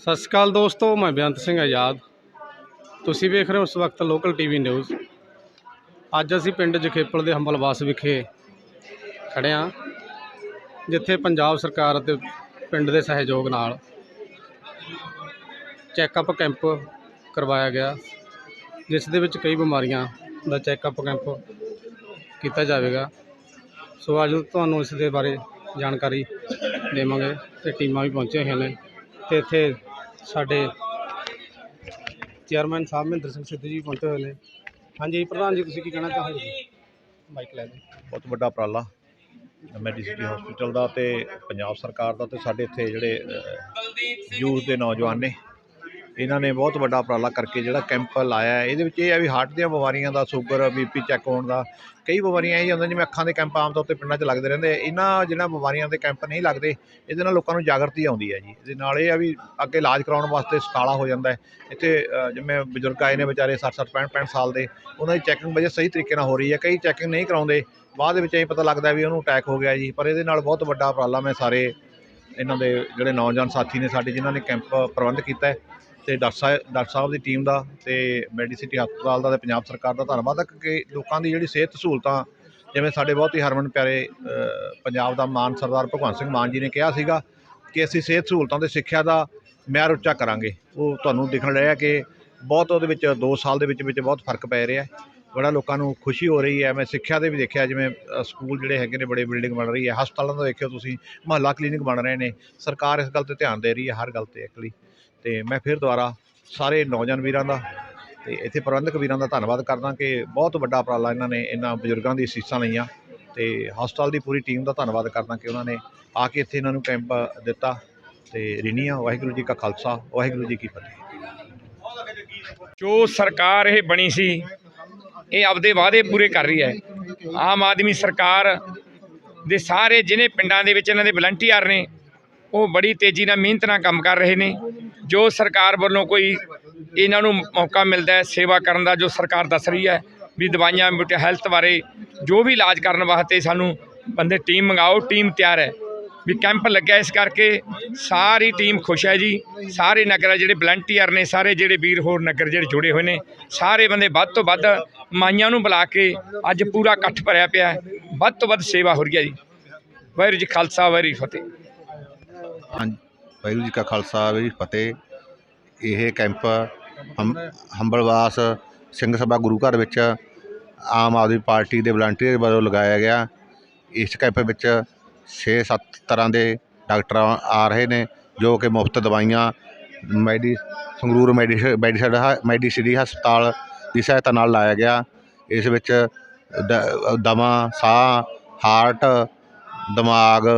ਸਤਿ ਸ਼੍ਰੀ ਅਕਾਲ ਦੋਸਤੋ, ਮੈਂ ਬੇਅੰਤ ਸਿੰਘ ਆਜ਼ਾਦ। ਤੁਸੀਂ ਵੇਖ ਰਹੇ ਹੋ ਇਸ ਵਕਤ ਲੋਕਲ ਟੀਵੀ ਨਿਊਜ਼। ਅੱਜ ਅਸੀਂ ਪਿੰਡ ਜਖੇਪਲ ਦੇ ਹੰਬਲਵਾਸ ਵਿਖੇ ਖੜੇ ਹਾਂ, ਜਿੱਥੇ ਪੰਜਾਬ ਸਰਕਾਰ ਅਤੇ ਪਿੰਡ ਦੇ ਸਹਿਯੋਗ ਨਾਲ ਚੈੱਕਅਪ ਕੈਂਪ ਕਰਵਾਇਆ ਗਿਆ, ਜਿਸ ਦੇ ਵਿੱਚ ਕਈ ਬਿਮਾਰੀਆਂ ਦਾ ਚੈੱਕਅਪ ਕੈਂਪ ਕੀਤਾ ਜਾਵੇਗਾ। ਸੋ ਅੱਜ ਤੁਹਾਨੂੰ ਇਸ ਦੇ ਬਾਰੇ ਜਾਣਕਾਰੀ ਦੇਵਾਂਗੇ ਤੇ ਟੀਮਾਂ ਵੀ ਪਹੁੰਚੀਆਂ ਹੋਈਆਂ ਨੇ। ਤੇ ਇੱਥੇ ਸਾਡੇ ਚੇਅਰਮੈਨ ਸਾਹਿਬ ਮਹਿੰਦਰ ਸਿੰਘ ਸਿੱਧੂ ਜੀ ਪਹੁੰਚੇ ਹੋਏ ਨੇ। ਹਾਂਜੀ, ਪ੍ਰਧਾਨ ਜੀ, ਤੁਸੀਂ ਕੀ ਕਹਿਣਾ ਚਾਹੋਗੇ? ਜੀ ਮਾਈਕ ਲੈ ਲਓ ਬਹੁਤ ਵੱਡਾ ਉਪਰਾਲਾ ਮੈਡੀਸਿਟੀ ਹਸਪੀਟਲ ਦਾ ਤੇ ਪੰਜਾਬ ਸਰਕਾਰ ਦਾ ਤੇ ਸਾਡੇ ਇੱਥੇ ਜਿਹੜੇ ਯੂਥ ਦੇ ਨੌਜਵਾਨ ਨੇ ਇਹਨਾਂ ਨੇ ਬਹੁਤ ਵੱਡਾ ਉਪਰਾਲਾ ਕਰਕੇ ਜਿਹੜਾ ਕੈਂਪ ਲਾਇਆ ਇਹਦੇ ਵਿੱਚ ਇਹ ਹੈ ਵੀ ਹਾਰਟ ਦੀਆਂ ਬਿਮਾਰੀਆਂ ਦਾ ਸ਼ੂਗਰ ਬੀਪੀ ਚੈੱਕ ਹੋਣ ਦਾ, ਕਈ ਬਿਮਾਰੀਆਂ ਇਹ ਹੁੰਦੀਆਂ ਜਿਵੇਂ ਅੱਖਾਂ ਦੇ ਕੈਂਪ ਆਮ ਤੌਰ ਤੇ ਪਿੰਡਾਂ 'ਚ ਲੱਗਦੇ ਰਹਿੰਦੇ ਇਹਨਾਂ ਜਿਹੜਾ ਬਿਮਾਰੀਆਂ ਦੇ ਕੈਂਪ ਨਹੀਂ ਲੱਗਦੇ, ਇਹਦੇ ਨਾਲ ਲੋਕਾਂ ਨੂੰ ਜਾਗਰਤੀ ਆਉਂਦੀ ਹੈ ਜੀ। ਇਹਦੇ ਨਾਲ ਇਹ ਆ ਵੀ ਅੱਗੇ ਇਲਾਜ ਕਰਾਉਣ ਵਾਸਤੇ ਸਕਾਲਾ ਹੋ ਜਾਂਦਾ ਇੱਥੇ ਜਿਵੇਂ ਬਜ਼ੁਰਗ ਆਏ ਨੇ ਵਿਚਾਰੇ 60 60 65 65 ਸਾਲ ਦੇ, ਉਹਨਾਂ ਦੀ ਚੈਕਿੰਗ ਵਜੇ ਸਹੀ ਤਰੀਕੇ ਨਾਲ ਹੋ ਰਹੀ ਹੈ। ਕਈ ਚੈਕਿੰਗ ਨਹੀਂ ਕਰਾਉਂਦੇ, ਬਾਅਦ ਵਿੱਚ ਇਹ ਪਤਾ ਲੱਗਦਾ ਵੀ ਉਹਨੂੰ ਅਟੈਕ ਹੋ ਗਿਆ ਜੀ। ਪਰ ਇਹਦੇ ਨਾਲ ਬਹੁਤ ਵੱਡਾ ਉਪਰਾਲਾ ਮੈਂ ਸਾਰੇ ਇਹਨਾਂ ਦੇ ਜਿਹੜੇ ਨੌਜਵਾਨ ਸਾਥੀ ਨੇ ਸਾਡੇ, ਜਿਨ੍ਹਾਂ ਨੇ ਕੈਂਪ ਪ੍ਰਬੰਧ ਕੀਤਾ ਹੈ ਤੇ ਡਾਕਟਰ ਸਾਹਿਬ ਡਾਕਟਰ ਸਾਹਿਬ ਦੀ ਟੀਮ ਦਾ ਤੇ ਮੈਡੀਸਿਟੀ ਹਸਪਤਾਲ ਦਾ ਤੇ ਪੰਜਾਬ ਸਰਕਾਰ ਦਾ ਧੰਨਵਾਦ ਹੈ ਕਿ ਲੋਕਾਂ ਦੀ ਜਿਹੜੀ ਸਿਹਤ ਸਹੂਲਤਾਂ ਜਿਵੇਂ ਸਾਡੇ ਬਹੁਤ ਹੀ ਹਰਮਨ ਪਿਆਰੇ ਪੰਜਾਬ ਦਾ ਮਾਨ ਸਰਦਾਰ ਭਗਵੰਤ ਸਿੰਘ ਮਾਨ ਜੀ ਨੇ ਕਿਹਾ ਸੀਗਾ ਕਿ ਅਸੀਂ ਸਿਹਤ ਸਹੂਲਤਾਂ ਤੇ ਸਿੱਖਿਆ ਦਾ ਮਿਆਰ ਉੱਚਾ ਕਰਾਂਗੇ। ਉਹ ਤੁਹਾਨੂੰ ਦਿਖਣ ਰਿਹਾ ਕਿ ਬਹੁਤ ਉਹਦੇ ਵਿੱਚ 2 ਸਾਲ ਦੇ ਵਿੱਚ ਵਿੱਚ ਬਹੁਤ ਫ਼ਰਕ ਪੈ ਰਿਹਾ ਬੜਾ ਲੋਕਾਂ ਨੂੰ ਖੁਸ਼ੀ ਹੋ ਰਹੀ ਹੈ। ਮੈਂ ਸਿੱਖਿਆ ਦੇ ਵੀ ਦੇਖਿਆ, ਜਿਵੇਂ ਸਕੂਲ ਜਿਹੜੇ ਹੈਗੇ ਨੇ, ਬੜੇ ਬਿਲਡਿੰਗ ਬਣ ਰਹੀ ਹੈ। ਹਸਪਤਾਲਾਂ ਦਾ ਦੇਖਿਓ ਤੁਸੀਂ, ਮਹੱਲਾ ਕਲੀਨਿਕ ਬਣ ਰਹੇ ਨੇ। ਸਰਕਾਰ ਇਸ ਗੱਲ ਤੇ ਧਿਆਨ ਦੇ ਰਹੀ ਹੈ, ਹਰ ਗੱਲ ਤੇ ਐਕਚੁਅਲੀ ਤੇ ਮੈਂ ਫਿਰ ਦੁਬਾਰਾ ਸਾਰੇ ਨੌਜਵਾਨ ਵੀਰਾਂ ਦਾ ਤੇ ਇੱਥੇ ਪ੍ਰਬੰਧਕ ਵੀਰਾਂ ਦਾ ਧੰਨਵਾਦ ਕਰਦਾ ਕਿ ਬਹੁਤ ਵੱਡਾ ਉਪਰਾਲਾ ਇਹਨਾਂ ਨੇ, ਇਹਨਾਂ ਬਜ਼ੁਰਗਾਂ ਦੀ ਅਸੀਸਾਂ ਲਈਆਂ। ਤੇ ਹਸਪਤਾਲ ਦੀ ਪੂਰੀ ਟੀਮ ਦਾ ਧੰਨਵਾਦ ਕਰਦਾ ਕਿ ਉਹਨਾਂ ਨੇ ਆ ਕੇ ਇੱਥੇ ਇਹਨਾਂ ਨੂੰ ਕੈਂਪ ਦਿੱਤਾ। ਤੇ ਰਿਨੀਆਂ, ਵਾਹਿਗੁਰੂ ਜੀ ਕਾ ਖਾਲਸਾ, ਵਾਹਿਗੁਰੂ ਜੀ ਕੀ ਫਤਿਹ। ਜੋ ਸਰਕਾਰ ਇਹ ਬਣੀ ਸੀ ਇਹ ਆਪਦੇ ਵਾਅਦੇ ਪੂਰੇ ਕਰ ਰਹੀ ਹੈ। ਆਮ ਆਦਮੀ ਸਰਕਾਰ ਦੇ ਸਾਰੇ ਜਿਹਨੇ ਪਿੰਡਾਂ ਦੇ ਵਿੱਚ ਇਹਨਾਂ ਦੇ ਵਲੰਟੀਅਰ ਨੇ, ਉਹ ਬੜੀ ਤੇਜ਼ੀ ਨਾਲ ਮਿਹਨਤ ਨਾਲ ਕੰਮ ਕਰ ਰਹੇ ਨੇ। ਜੋ ਸਰਕਾਰ ਵੱਲੋਂ ਕੋਈ ਇਹਨਾਂ ਨੂੰ ਮੌਕਾ ਮਿਲਦਾ ਹੈ ਸੇਵਾ ਕਰਨ ਦਾ, ਜੋ ਸਰਕਾਰ ਦੱਸ ਰਹੀ ਹੈ ਵੀ ਦਵਾਈਆਂ ਹੈਲਥ ਬਾਰੇ ਜੋ ਵੀ ਇਲਾਜ ਕਰਨ ਵਾਸਤੇ ਸਾਨੂੰ ਬੰਦੇ ਟੀਮ ਮੰਗਾਓ ਟੀਮ ਤਿਆਰ ਹੈ। ਵੀ ਕੈਂਪ ਲੱਗਿਆ ਇਸ ਕਰਕੇ ਸਾਰੀ ਟੀਮ ਖੁਸ਼ ਹੈ ਜੀ। ਸਾਰੇ ਨਗਰ ਜਿਹੜੇ ਵਲੰਟੀਅਰ ਨੇ, ਸਾਰੇ ਜਿਹੜੇ ਵੀਰ ਹੋਰ ਨਗਰ ਜਿਹੜੇ ਜੁੜੇ ਹੋਏ ਨੇ, ਸਾਰੇ ਬੰਦੇ ਵੱਧ ਤੋਂ ਵੱਧ ਮਾਈਆਂ ਨੂੰ ਬੁਲਾ ਕੇ ਅੱਜ ਪੂਰਾ ਇਕੱਠ ਭਰਿਆ ਪਿਆ ਵੱਧ ਤੋਂ ਵੱਧ ਸੇਵਾ ਹੋ ਰਹੀ ਹੈ ਜੀ। ਵਾਹਿਗੁਰੂ ਜੀ ਖਾਲਸਾ, ਵਾਹਿਗੁਰੂ ਜੀ ਫਤਿਹ। ਹਾਂਜੀ, ਵਾਹਿਗੁਰੂ ਜੀ ਕਾ ਖਾਲਸਾ, ਵਾਹਿਗੁਰੂ ਜੀ ਫਤਿਹ। ਇਹ ਕੈਂਪ ਹੰਬ- ਹੰਬਲਵਾਸ ਸਿੰਘ ਸਭਾ ਗੁਰੂ ਘਰ ਵਿੱਚ ਆਮ ਆਦਮੀ ਪਾਰਟੀ ਦੇ ਵਲੰਟੀਅਰ ਵੱਲੋਂ ਲਗਾਇਆ ਗਿਆ। ਇਸ ਕੈਂਪ ਵਿੱਚ 6-7 ਤਰ੍ਹਾਂ ਦੇ ਡਾਕਟਰ ਆ ਆ ਰਹੇ ਨੇ, ਜੋ ਕਿ ਮੁਫਤ ਦਵਾਈਆਂ, ਮੈਡੀ, ਸੰਗਰੂਰ ਮੈਡੀਸਨ ਮੈਡੀਸਨ ਮੈਡੀਸਿਟੀ ਹਸਪਤਾਲ ਦੀ ਸਹਾਇਤਾ ਨਾਲ ਲਾਇਆ ਗਿਆ। ਇਸ ਵਿੱਚ ਦ- ਦਮਾ ਸਾਹ, ਹਾਰਟ, ਦਿਮਾਗ,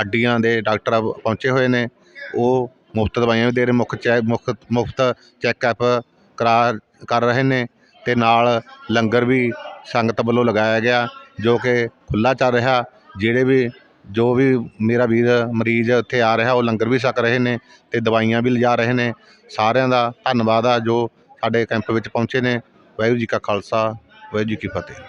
ਹੱਡੀਆਂ ਦੇ ਡਾਕਟਰ ਪਹੁੰਚੇ ਹੋਏ ਨੇ। ਉਹ ਮੁਫਤ ਦਵਾਈਆਂ ਵੀ ਦੇ ਰਹੇ, ਮੁੱਖ ਚੈ, ਮੁੱਖ, ਮੁਫਤ ਚੈੱਕਅਪ ਕਰਾ, ਕਰ ਰਹੇ ਨੇ ਤੇ ਨਾਲ ਲੰਗਰ ਵੀ ਸੰਗਤ ਵੱਲੋਂ ਲਗਾਇਆ ਗਿਆ, ਜੋ ਕਿ ਖੁੱਲਾ ਚੱਲ ਰਿਹਾ, ਜਿਹੜੇ ਵੀ ਜੋ ਵੀ ਮੇਰਾ ਵੀਰ ਮਰੀਜ਼ ਇੱਥੇ ਆ ਰਿਹਾ, ਉਹ ਲੰਗਰ ਵੀ ਛੱਕ ਰਹੇ ਨੇ ਅਤੇ ਦਵਾਈਆਂ ਵੀ ਲਿਜਾ ਰਹੇ ਨੇ। ਸਾਰਿਆਂ ਦਾ ਧੰਨਵਾਦ ਆ ਜੋ ਸਾਡੇ ਕੈਂਪ ਵਿੱਚ ਪਹੁੰਚੇ ਨੇ। ਵਾਹਿਗੁਰੂ ਜੀ ਕਾ ਖਾਲਸਾ, ਵਾਹਿਗੁਰੂ ਜੀ ਕੀ ਫਤਿਹ।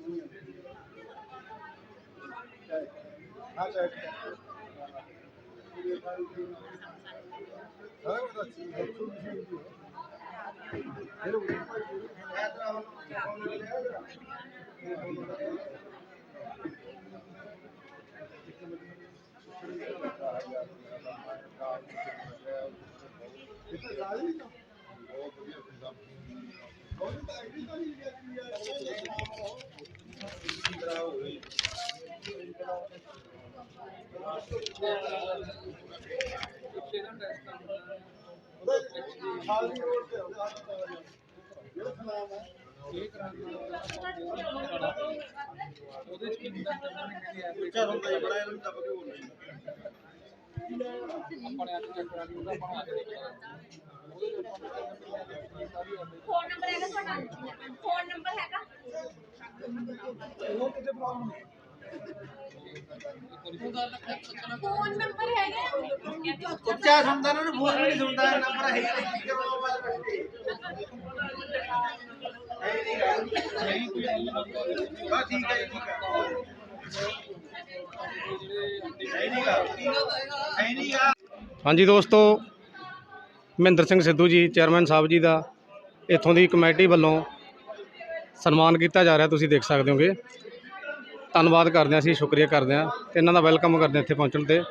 ਬਹੁਤ ਵਧੀਆ ਸੀ ਸਭ ਬਹੁਤ ਤਾਂ ਐਡੀ ਤਾਂ ਨਹੀਂ ਗਿਆ ਫੋਨ ਨੰਬਰ ਹੈਗਾ ਤੁਹਾਡਾ ਫੋਨ ਨੰਬਰ ਹੈਗਾ ਫੋਨ ਨੰਬਰ ਹੈਗਾ ਉੱਚਾ ਸੁਣਦਾ ਨਾ ਫੋਨ ਵੀ ਨਹੀਂ ਸੁਣਦਾ ਨੰਬਰ ਹੈ ਹੀ ਨਹੀਂ ਕੀ ਕਰੋ ਮੋਬਾਈਲ ਰੱਖੇ ਬਸ ਠੀਕ ਹੈ ਜੀ, ਠੀਕ ਹੈ। ਹੈ ਨਹੀਂ ਗਾ। ਹੈ ਨਹੀਂ ਗਾ। ਹਾਂਜੀ ਦੋਸਤੋ ਮਹਿੰਦਰ ਸਿੰਘ ਸਿੱਧੂ ਜੀ ਚੇਅਰਮੈਨ ਸਾਹਿਬ ਜੀ ਦਾ ਇੱਥੋਂ ਦੀ ਕਮੇਟੀ ਵੱਲੋਂ ਸਨਮਾਨ ਕੀਤਾ ਜਾ ਰਿਹਾ ਤੁਸੀਂ ਦੇਖ ਸਕਦੇ ਹੋਗੇ। ਧੰਨਵਾਦ ਕਰਦੇ ਹਾਂ, ਅਸੀਂ ਸ਼ੁਕਰੀਆ ਕਰਦੇ ਹਾਂ ਤੇ ਇਹਨਾਂ ਦਾ ਵੈਲਕਮ ਕਰਦੇ ਹਾਂ ਇੱਥੇ ਪਹੁੰਚਣ ਤੇ।